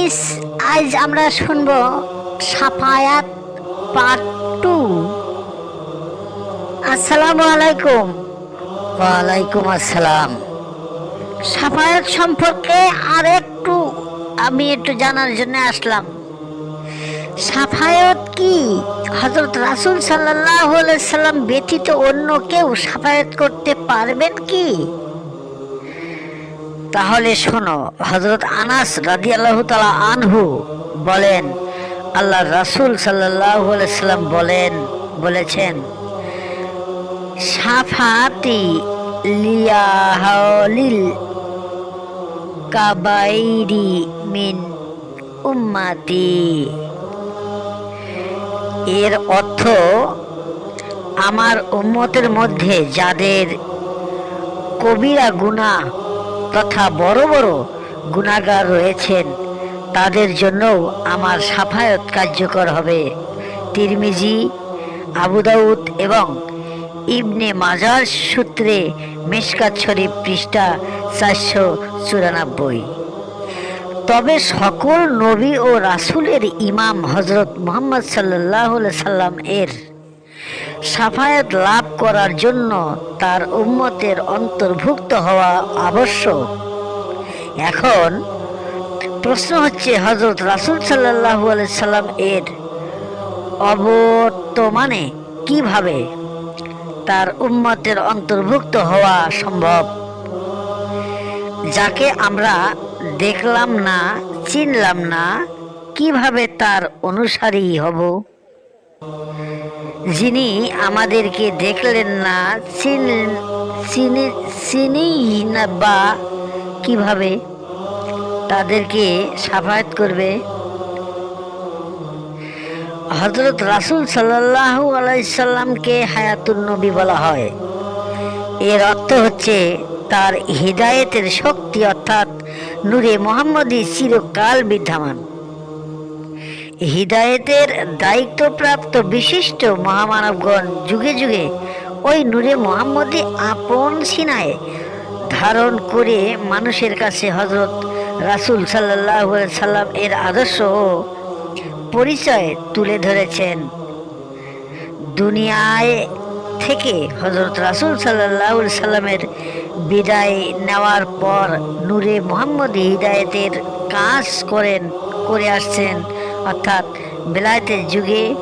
হাদিস আজ আমরা শুনব সাফায়াত পার্ট টু আসসালামু আলাইকুম। ওয়ালাইকুম আসসালাম। সাফায়াত সম্পর্কে আর একটু আমি একটু জানার জন্য আসলাম। সাফায়াত কি? হজরত রাসুল সাল্লাহ সাল্লাম ব্যতীত অন্য কেউ সাফায়াত করতে পারবেন কি? তাহলে শোনো হজরত আনাস রাজি আল্লাহ তালা আনহু বলেন আল্লাহ রাসুল সাল্লাহ সাল্লাম বলেন, বলেছেন, সাফাতি কাবাইরি মিন উম্মাতি। এর অর্থ, আমার উম্মতের মধ্যে যাদের কবিরা গুণা তথা বড় বড় গুণাগার রয়েছেন। তাদের জন্যও আমার সাফায়ত কার্যকর হবে। তিরমিজি আবুদাউদ এবং ইবনে মাজার সূত্রে মেশকাত শরীফ পৃষ্ঠা চারশো চুরানব্বই। তবে সকল নবী ও রাসুলের ইমাম হজরত মোহাম্মদ সাল্লাহ সাল্লাম এর সাফায়াত লাভ করার জন্য তার উম্মতের অন্তর্ভুক্ত হওয়া আবশ্যক। এখন প্রশ্ন হচ্ছে হজরত রাসুল সাল্লাহ সাল্লাম এর অবর্তমানে কীভাবে তার উম্মতের অন্তর্ভুক্ত হওয়া সম্ভব? যাকে আমরা দেখলাম না, চিনলাম না, কীভাবে তার অনুসারী হব? যিনি আমাদেরকে দেখলেন না চিনলেন চিনি না বা কীভাবে তাদেরকে সাফায়াত করবে? হজরত রাসুল সাল্লাহ আলাইসাল্লামকে হায়াতুন নবী বলা হয়। এর অর্থ হচ্ছে তার হৃদায়তের শক্তি অর্থাৎ নূরে মোহাম্মদী চিরকাল বিদ্যমান। হৃদায়তের দায়িত্বপ্রাপ্ত বিশিষ্ট মহামানবগণ যুগে যুগে ওই নূরে মোহাম্মদী আপন সিনায় ধারণ করে মানুষের কাছে হজরত রাসুল সাল্লাহ সাল্লাম এর আদর্শ ও পরিচয় তুলে ধরেছেন। দুনিয়ায় থেকে হজরত রাসুল সাল্লাহ সাল্লামের বিদায় নেওয়ার পর নূরে মোহাম্মদ হৃদায়তের কাজ করেন, করে আসছেন। অর্থাৎ বেলায়েতের যুগে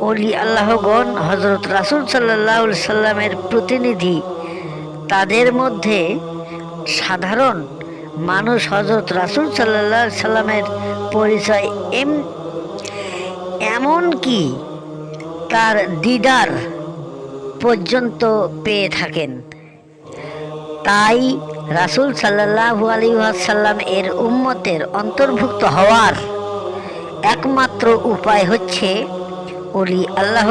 অলি আল্লাহগণ হজরত রাসুল সাল্লাহ সাল্লামের প্রতিনিধি, তাদের মধ্যে সাধারণ মানুষ হজরত রাসুল সাল্লাহ সাল্লামের পরিচয় এম এমন কি তার দিদার পর্যন্ত পেয়ে থাকেন। তাই রাসুল সাল্লাহু আলী সাল্লাম এর উম্মতের অন্তর্ভুক্ত হওয়ার একমাত্র উপায় হচ্ছে অলি আল্লাহ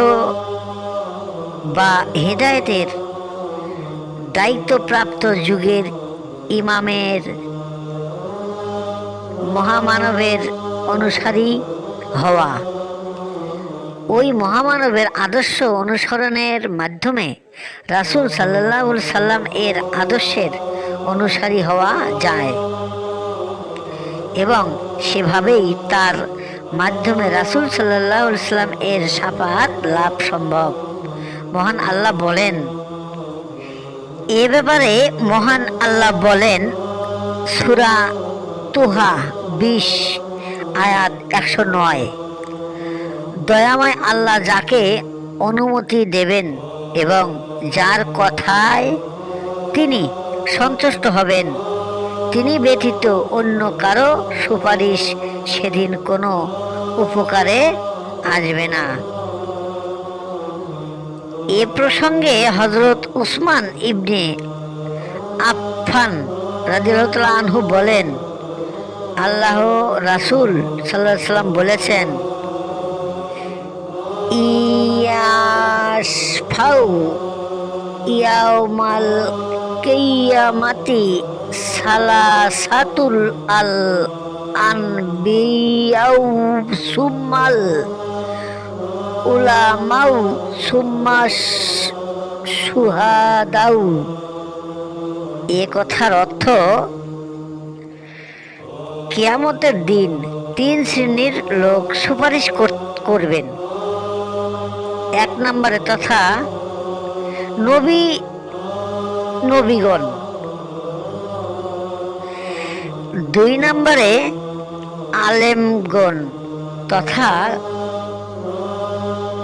বা হেদায়েতের দায়িত্বপ্রাপ্ত যুগের ইমামের মহামানবের অনুসারী হওয়া। ওই মহামানবের আদর্শ অনুসরণের মাধ্যমে রাসুল সাল্লাহ সাল্লাম এর আদর্শের অনুসারী হওয়া যায় এবং সেভাবেই তার মাধ্যমে রাসুল সাল্লাহ সাল্লাম এর সাফাত লাভ সম্ভব। মহান আল্লাহ বলেন, এ ব্যাপারে মহান আল্লাহ বলেন, সুরা তুহা বিশ, আয়াত একশো নয়। দয়াময় আল্লাহ যাকে অনুমতি দেবেন এবং যার কথায় তিনি সন্তুষ্ট হবেন, তিনি ব্যতীত অন্য কারও সুপারিশ সেদিন কোনো উপকারে আসবে না। এ প্রসঙ্গে হজরত উসমান ইবনে আফফান রাজিউল্লাহ আনহু বলেন, আল্লাহ রাসুল সাল্লাহ সাল্লাম বলেছেন ইয়াসফাউ ইয়াউমাল সালাসাতুল আল আনবিয়াউ সুম্মাল উলামাউ সুম্মা সুহাদাউ। এ কথার অর্থ, কিয়ামতের দিন তিন শ্রেণির লোক সুপারিশ কর- করবেন। এক নম্বরে তথা নবী, নবীগণ। দুই নম্বরে আলেমগণ তথা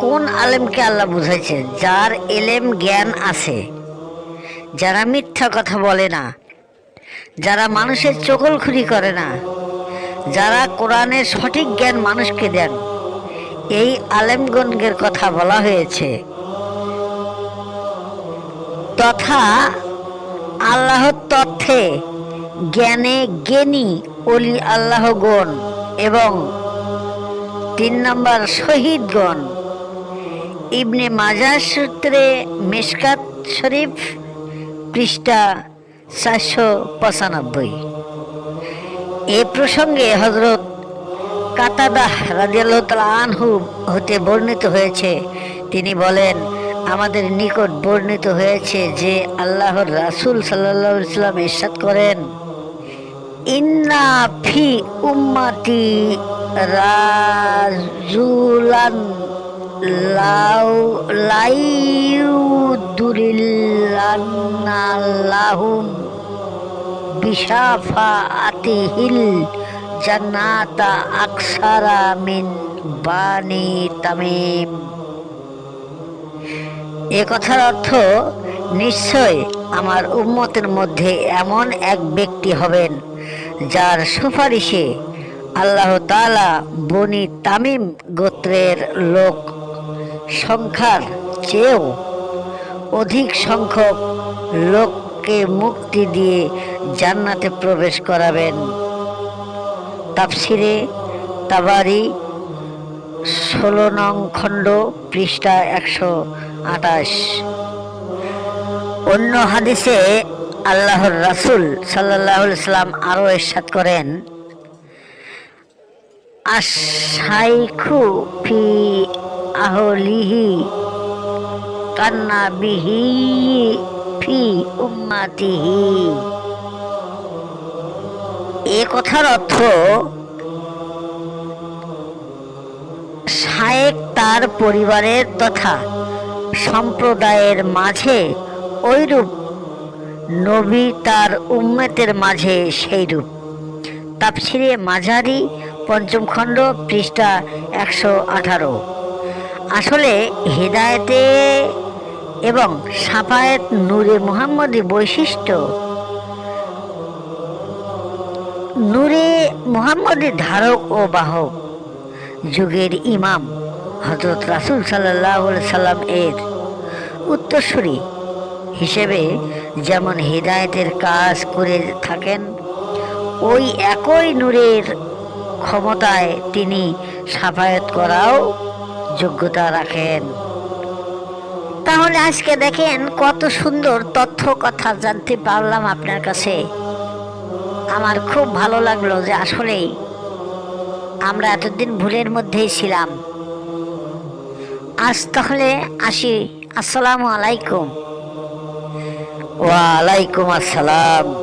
কোন আলেমকে আল্লাহ বুঝাইছে? যার এলেম জ্ঞান আছে, যারা মিথ্যা কথা বলে না, যারা মানুষের চকলখুরি করে না, যারা কোরআনের সঠিক জ্ঞান মানুষকে দেন, এই আলেমগণের কথা বলা হয়েছে। তথা আল্লাহর তথ্যে জ্ঞানে জ্ঞানী অলি আল্লাহগণ এবং তিন নম্বর শহীদগণ ইবনে মাজার সূত্রে মেশকাত শরীফ পৃষ্ঠা চারশো পঁচানব্বই। এ প্রসঙ্গে হজরত কাতাদাহ রাজিয়াল্লাহ আনহু হতে বর্ণিত হয়েছে। তিনি বলেন, আমাদের নিকট বর্ণিত হয়েছে যে আল্লাহর রাসূল সাল্লাহ ইসলাম ইরশাদ করেন। ইন্না ফি উম্মাতি রাজুলান লাউ লাইউদুরিল্লাহুম বিশাফাআতিহিল জান্নাতা আকসারা মিন বানি তামিম। এ কথার অর্থ, নিশ্চয় আমার উম্মতের মধ্যে এমন এক ব্যক্তি হবেন যার সুপারিশে আল্লাহ তাআলা বনি তামিম গোত্রের লোক সংখ্যার চেয়েও অধিক সংখ্যক লোককে মুক্তি দিয়ে জান্নাতে প্রবেশ করাবেন। তাফসিরে তাবারি ষোলো নং খণ্ড পৃষ্ঠা একশো আঠাশ। অন্য হাদিসে আল্লাহর রাসূল সাল্লাহ সাল্লাম আরও এরশাদ করেন আশাইখু ফি আহলিহি কান্না বিহি ফি উম্মাতিহি। এ কথার অর্থ শায়েক তার পরিবারের তথা সম্প্রদায়ের মাঝে ওইরূপ নবী তার উম্মেতের মাঝে সেইরূপ। তাপসিরে মাঝারি পঞ্চম খণ্ড পৃষ্ঠা একশো আঠারো। আসলে হৃদায়তে এবং সাফায়েত নূরে মুহাম্মদী বৈশিষ্ট্য। নূরে মুহাম্মদী ধারক ও বাহক। যুগের ইমাম হজরত রাসুল সাল্লাহ সাল্লাম এর উত্তরসূরি হিসেবে যেমন হৃদায়তের কাজ করে থাকেন, ওই একই নূরের ক্ষমতায় তিনি সাফায়াত করাও যোগ্যতা রাখেন। তাহলে আজকে দেখেন কত সুন্দর তথ্য কথা জানতে পারলাম আপনার কাছে। আমার খুব ভালো লাগল যে আসলেই আমরা এতদিন ভুলের মধ্যেই ছিলাম। আজ তাহলে আসি। আসসালামু আলাইকুম। ওয়ালাইকুম আসসালাম।